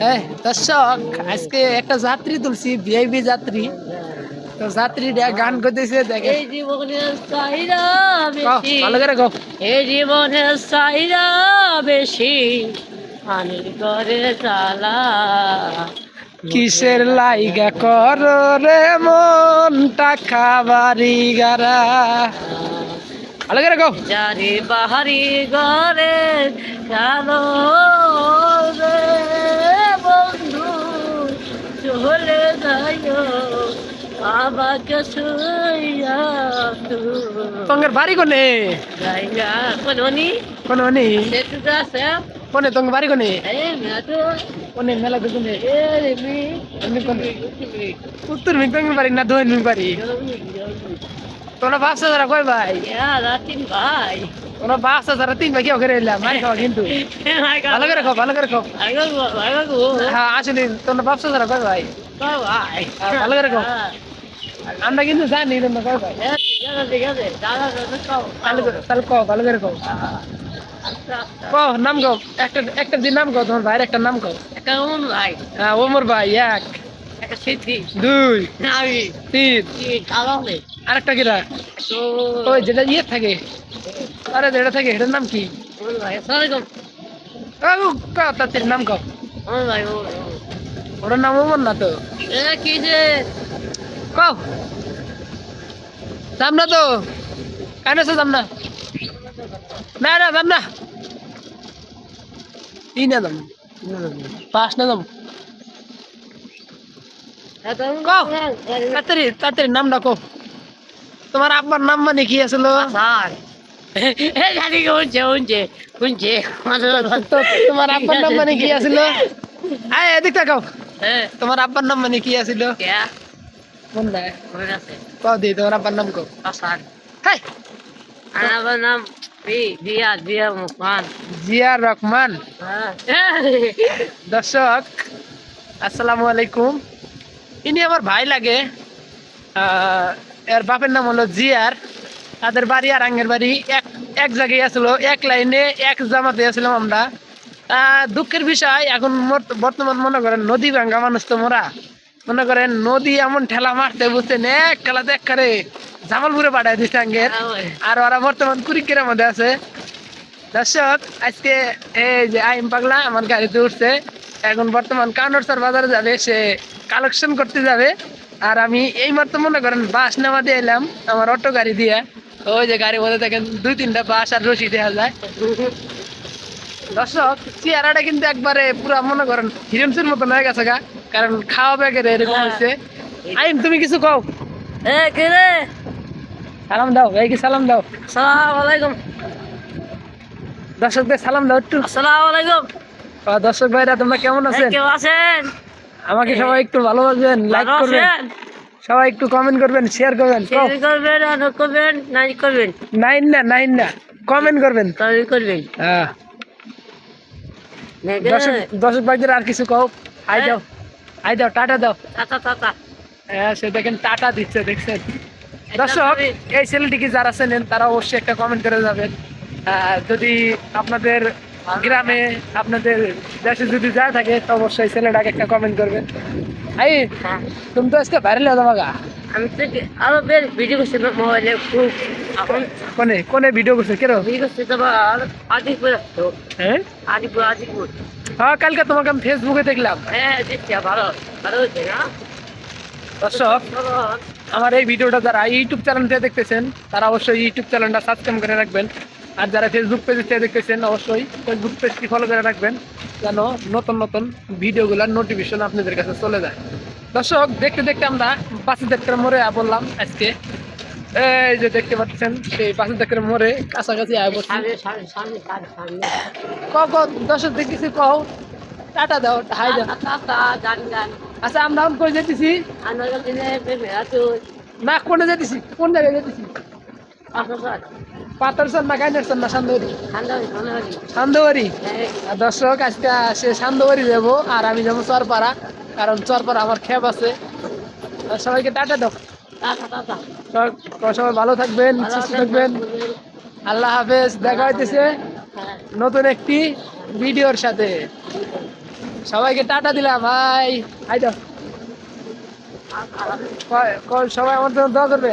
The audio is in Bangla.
হ্যাঁ দর্শক আজকে একটা যাত্রী তুলছি ভিআইপি যাত্রী। তো যাত্রীরা গান করতেছে দেখে এই জীবনের চাহিদা বেশি। ভালো করে গো এই জীবনের চাহিদা বেশি। পানির করে চালা কিসের লাইগা কর রে মন টাকা বাড়ি গারা। ভালো করে গো যারে বাহারি ঘরে চলো তোমার বাড়ি কোনে কোনি কোনে কোনে তোমার বাড়ি কোনে কোনে মেলা তো কোনে মি উত্তর মিক তোমার বাড়ি না দক্ষিণ মিক বাড়ি তোমরা বাসা যারা কই ভাই রাতিন ভাই তোমরা বাসা যারা তিন ভাই কেউ করে এলাম মারি খাওয়া কিন্তু ভালো করে খাও ভালো করে খাও হ্যাঁ আসলে তোমরা ব্যবসা যারা কই ভাই ভালো করে খাও আমরা কিন্তু জানি তোমরা কই ভাই। ঠিক আছে দাদা দাদা খাও ভালো করে তাহলে কও ভালো করে কও। কও নাম কও। একটা একটা দিন নাম কও তোমার ভাইয়ের একটা নাম কও। কেমন ভাই। হ্যাঁ ওমর ভাই এক। একটা দুই। আমি তিন। চালালে আরেকটা কিরা তো ওই যেটা ইয়ে থাকে। আরে যেটা থাকে এটার নাম কি? তার নাম কও। ওটার নাম ওমর না তো? কি যে কও। দাম না তো। কেন দাম না। না না দাম না। ই না দাম পাঁচ না কও তাড়াতাড়ি তাড়াতাড়ি নাম ডাকো। তোমার আব্বার নাম মানে কি আসলো তোমার আব্বার নাম মানে কি আসলো আয় এদিক তাকাও হ্যাঁ। তোমার আব্বার নাম মানে কি আসলো কে কোন না আছে। কও দি তোমার আব্বার নাম কও? আসান। হাই! আমার নাম জিয়া রহমান। হ্যাঁ। দর্শক আসসালামু আলাইকুম। ইনি আমার ভাই লাগে। এর বাপের নাম হলো জিয়ার। তাদের বাড়ি আর আঙ্গের বাড়ি এক এক জায়গায় আসলো এক লাইনে এক জামাতে আসলাম আমরা। দুঃখের বিষয় এখন মর- বর্তমান মনে করেন নদী ভাঙ্গা মানুষ তো মোরা। মনে করেন নদী এমন ঠেলা মারতে বুঝছেন এক ঠেলাতে এক করে জামালপুরে পাঠায় দিচ্ছে আঙ্গের। আর ওরা বর্তমান কুড়িকের মধ্যে আছে। দর্শক আজকে এই যে আইম পাগলা আমার গাড়িতে উঠছে। এখন বর্তমান কাউন্টার বাজারে যাবে সে কালেকশন করতে যাবে। আর আমি এই মাত্র মনে করেন বাস নেওয়া দিয়ে এলাম আমার অটো গাড়ি দিয়ে। ওই যে গাড়ি মধ্যে দেখেন দুই তিনটা বাস আর রশি দেওয়া যায়। দর্শক চেহারাটা কিন্তু একবারে পুরা মনে করেন হিরমসের মতন হয়ে গেছে গা। কারণ খাওয়া ব্যাগের এরকম হয়েছে আইম তুমি কিছু কও? এ কে রে? সালাম দাও এই কি সালাম দাও। আসসালামু আলাইকুম দর্শকদের সালাম দাও একটু। আসসালামু আলাইকুম দর্শক ভাইরা তোমরা কেমন আছেন? কেউ আছেন? আমাকে সবাই একটু ভালোবাসবেন লাইক করবেন। সবাই একটু কমেন্ট করবেন শেয়ার করবেন শেয়ার করবেন আর করবেন নাই করবেন। নাইন না নাইন না কমেন্ট করবেন। তবে করবেন। হ্যাঁ? দর্শক দর্শক ভাইদের আর কিছু কও? আই দাও আই দাও টাটা দাও। হ্যাঁ সে দেখেন টাটা দিচ্ছে দেখছেন? দর্শক এই ছেলেটিকে যারা চেনেন তারা অবশ্যই একটা কমেন্ট করে যাবেন। যদি আপনাদের গ্রামে আপনাদের দেশে যদি যা থাকে তো অবশ্যই ছেলেটাকে একটা কমেন্ট করবেন। আই হ্যাঁ। তুমি তো আজকে বাইরে যাবা গা। আমি তো আরও ভিডিও করছি মোবাইলে খুব এখন কোনে কোনে ভিডিও করছে? কেরো ভিডিও করছি তো আদিপুর আসতো হ্যাঁ আদিপুর আদিপুর। হ্যাঁ কালকে তোমাকে আমি ফেসবুকে দেখলাম। হ্যাঁ দেখছি ভালো ভালো হচ্ছে না? দর্শক আমার এই ভিডিওটা যারা ইউটিউব চ্যানেল থেকে দেখতেছেন তারা অবশ্যই ইউটিউব চ্যানেলটা সাবস্ক্রাইব করে রাখবেন। আর যারা ফেসবুক পেজ থেকে দেখতেছেন অবশ্যই ফেসবুক পেজটি ফলো করে রাখবেন যেন নতুন নতুন ভিডিওগুলোর নোটিফিকেশন আপনাদের কাছে চলে যায়। দর্শক দেখতে দেখতে আমরা বাসিদেবকের মোড়ে বললাম আজকে। এই যে দেখতে পাচ্ছেন সেই বাসিদেবকের মোড়ে কাছাকাছি আয় ক দর্শক দেখতেছি কও টাটা দাও হাই দাও। আচ্ছা আমরা যেতেছি দিনে প্রেমে আছো না কোনে যেতেছি কোন জায়গায় যেতেছি আসো পাতারসন না গাইনারসন না সান্দবাড়ি ঠান্ডা হয়ে। দর্শক আজকে সে সান্দবাড়ি যাব আর আমি যাব চরপাড়া। কারণ চরপাড়া আমার খেপ আছে। সবাইকে টাটা দাও। সবাই ভালো থাকবেন সুস্থ থাকবেন। আল্লাহ হাফেজ। দেখা হইতেছে নতুন একটি ভিডিওর সাথে। সবাইকে টাটা দিলাম। ভাই হাই দাও। সবাই আমার জন্য দোয়া করবে।